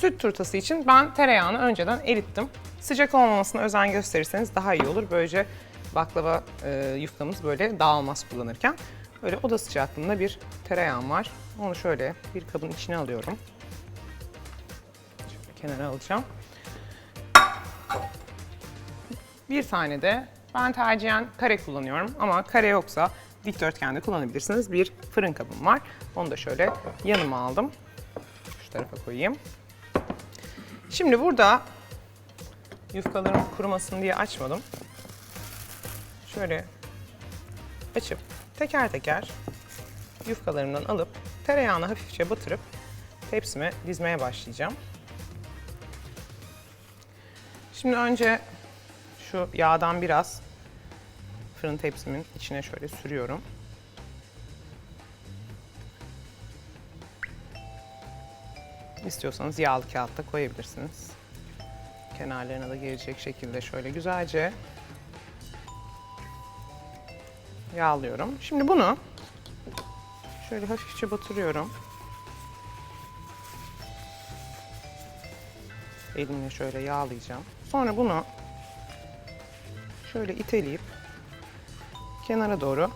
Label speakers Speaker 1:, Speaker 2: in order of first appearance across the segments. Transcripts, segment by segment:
Speaker 1: Süt turtası için ben tereyağını önceden erittim. Sıcak olmamasına özen gösterirseniz daha iyi olur. Böylece baklava e, yufkamız böyle dağılmaz kullanırken. Böyle oda sıcaklığında bir tereyağım var. Onu şöyle bir kabın içine alıyorum. Şöyle kenara alacağım. Bir tane de ben tercihen kare kullanıyorum ama kare yoksa dikdörtgen de kullanabilirsiniz. Bir fırın kabım var. Onu da şöyle yanıma aldım. Şu tarafa koyayım. Şimdi burada yufkalarım kurumasın diye açmadım. Şöyle açıp teker teker yufkalarımdan alıp tereyağını hafifçe batırıp tepsime dizmeye başlayacağım. Şimdi önce şu yağdan biraz fırın tepsimin içine şöyle sürüyorum. İstiyorsanız yağlı kağıtta koyabilirsiniz. Kenarlarına da gelecek şekilde şöyle güzelce yağlıyorum. Şimdi bunu şöyle hafifçe batırıyorum. Elimle şöyle yağlayacağım. Sonra bunu şöyle iteleyip kenara doğru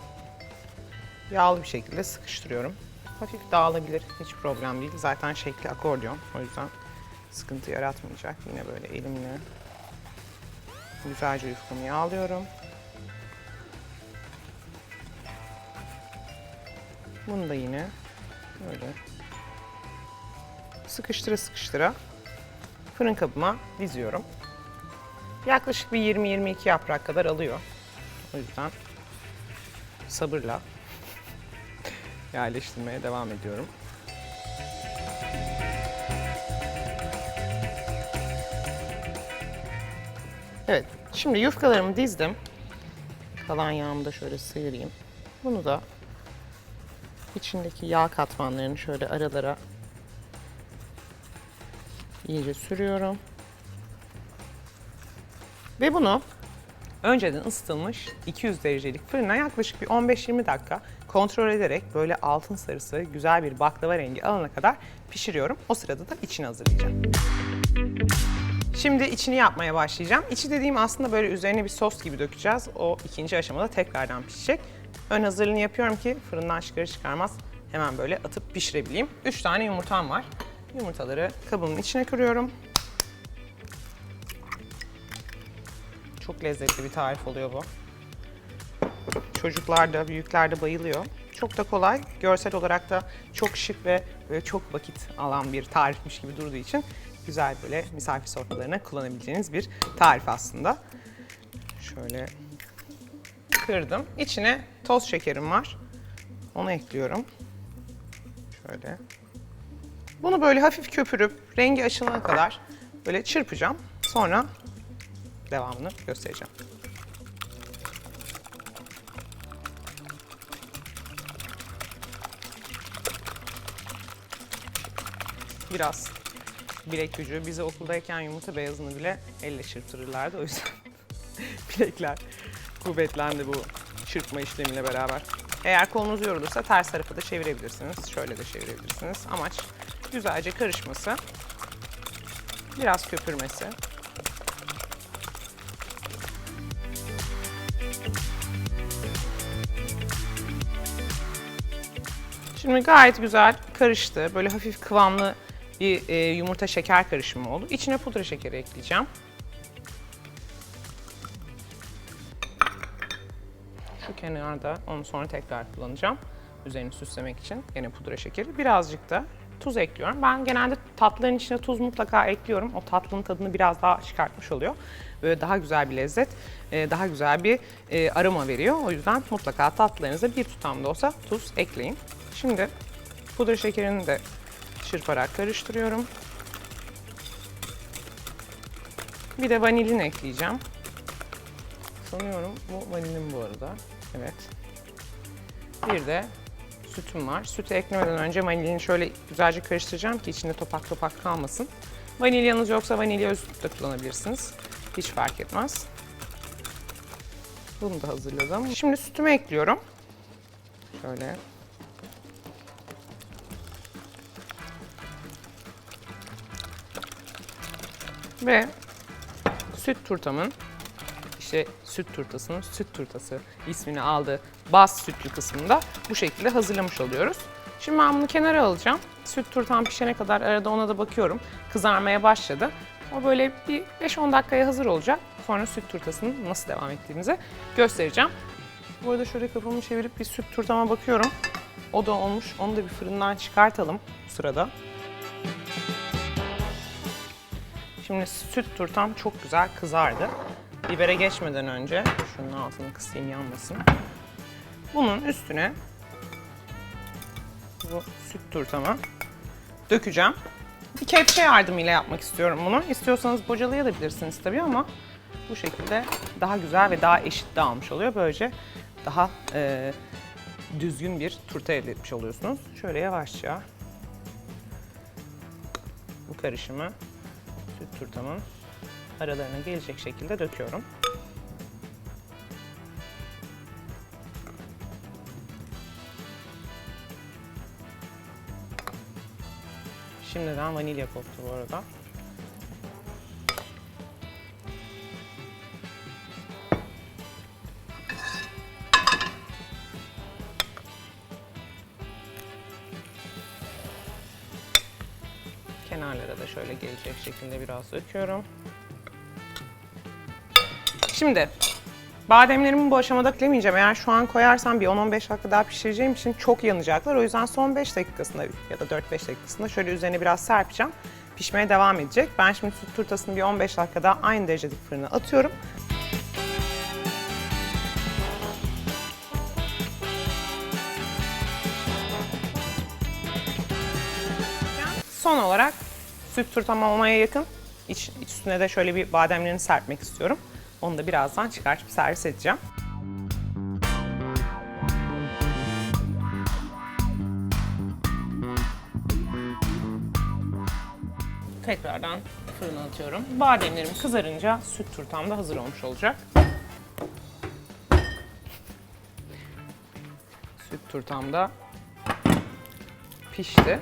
Speaker 1: yağlı bir şekilde sıkıştırıyorum. Hafif dağılabilir, hiç problem değil. Zaten şekli akordeon, o yüzden sıkıntı yaratmayacak. Yine böyle elimle güzelce yufkamı yağlıyorum. Bunu da yine böyle sıkıştıra sıkıştıra fırın kabıma diziyorum. Yaklaşık bir 20-22 yaprak kadar alıyor. O yüzden sabırla yerleştirmeye devam ediyorum. Evet, şimdi yufkalarımı dizdim. Kalan yağımı da şöyle sıyırayım. Bunu da içindeki yağ katmanlarını şöyle aralara iyice sürüyorum. Ve bunu önceden ısıtılmış 200 derecelik fırına yaklaşık bir 15-20 dakika kontrol ederek böyle altın sarısı güzel bir baklava rengi alana kadar pişiriyorum. O sırada da içini hazırlayacağım. Şimdi içini yapmaya başlayacağım. İçi dediğim aslında böyle üzerine bir sos gibi dökeceğiz. O ikinci aşamada tekrardan pişecek. Ön hazırlığını yapıyorum ki fırından çıkarır çıkarmaz hemen böyle atıp pişirebileyim. 3 tane yumurtam var. Yumurtaları kabımın içine kırıyorum. Çok lezzetli bir tarif oluyor bu. Çocuklar da, büyükler de bayılıyor. Çok da kolay. Görsel olarak da çok şık ve böyle çok vakit alan bir tarifmiş gibi durduğu için güzel böyle misafir sofralarına kullanabileceğiniz bir tarif aslında. Şöyle kırdım. İçine toz şekerim var. Onu ekliyorum. Şöyle. Bunu böyle hafif köpürüp rengi açılana kadar böyle çırpacağım. Sonra devamını göstereceğim. Biraz bilek gücü. Bize okuldayken yumurta beyazını bile elle çırptırırlardı. O yüzden bilekler kuvvetlendi bu çırpma işlemiyle beraber. Eğer kolunuz yorulursa ters tarafa da çevirebilirsiniz. Şöyle de çevirebilirsiniz. Amaç güzelce karışması. Biraz köpürmesi. Şimdi gayet güzel karıştı. Böyle hafif kıvamlı bir e, yumurta şeker karışımı oldu. İçine pudra şekeri ekleyeceğim. Şu kenarda onu sonra tekrar kullanacağım. Üzerini süslemek için yine pudra şekeri. Birazcık da tuz ekliyorum. Ben genelde tatlıların içine tuz mutlaka ekliyorum. O tatlının tadını biraz daha çıkartmış oluyor. Böyle daha güzel bir lezzet, e, daha güzel bir e, aroma veriyor. O yüzden mutlaka tatlılarınıza bir tutam da olsa tuz ekleyin. Şimdi pudra şekerini de çırparak karıştırıyorum. Bir de vanilin ekleyeceğim. Sanıyorum bu vanilin bu arada. Evet. Bir de sütüm var. Sütü eklemeden önce vanilini şöyle güzelce karıştıracağım ki içinde topak topak kalmasın. Vanilyanız yoksa vanilya öz süt de kullanabilirsiniz. Hiç fark etmez. Bunu da hazırladım. Şimdi sütümü ekliyorum. Şöyle Ve süt turtamın işte süt turtasının süt turtası ismini aldığı baz sütlü kısmında bu şekilde hazırlamış oluyoruz. Şimdi ben bunu kenara alacağım. Süt turtam pişene kadar arada ona da bakıyorum. Kızarmaya başladı. O böyle bir 5-10 dakikaya hazır olacak. Sonra süt turtasının nasıl devam ettiğimizi göstereceğim. Bu arada şöyle kafamı çevirip bir süt turtama bakıyorum. O da olmuş. Onu da bir fırından çıkartalım bu sırada. Şimdi süt turtam çok güzel kızardı. Bibere geçmeden önce şunun altını kısayım yanmasın. Bunun üstüne bu süt turtamı dökeceğim. Bir kepçe yardımıyla yapmak istiyorum bunu. İstiyorsanız bocalayabilirsiniz tabii ama bu şekilde daha güzel ve daha eşit dağılmış oluyor. Böylece daha e, düzgün bir turta elde etmiş oluyorsunuz. Şöyle yavaşça bu karışımı süt turtamın aralarına gelecek şekilde döküyorum. Şimdiden vanilya koktu bu arada. Şöyle gelecek şekilde biraz döküyorum. Şimdi bademlerimi bu aşamada eklemeyeceğim. Eğer şu an koyarsam bir 10-15 dakika daha pişireceğim için çok yanacaklar. O yüzden son 5 dakikasında ya da 4-5 dakikasında şöyle üzerine biraz serpeceğim. Pişmeye devam edecek. Ben şimdi süt turtasını bir 15 dakika daha aynı derecedeki fırına atıyorum. Son olarak süt turtam olmaya yakın. İç, iç üstüne de şöyle bir bademlerini serpmek istiyorum. Onu da birazdan çıkartıp servis edeceğim. Tekrardan fırına atıyorum. Bademlerim kızarınca süt turtam da hazır olmuş olacak. Süt turtam da pişti.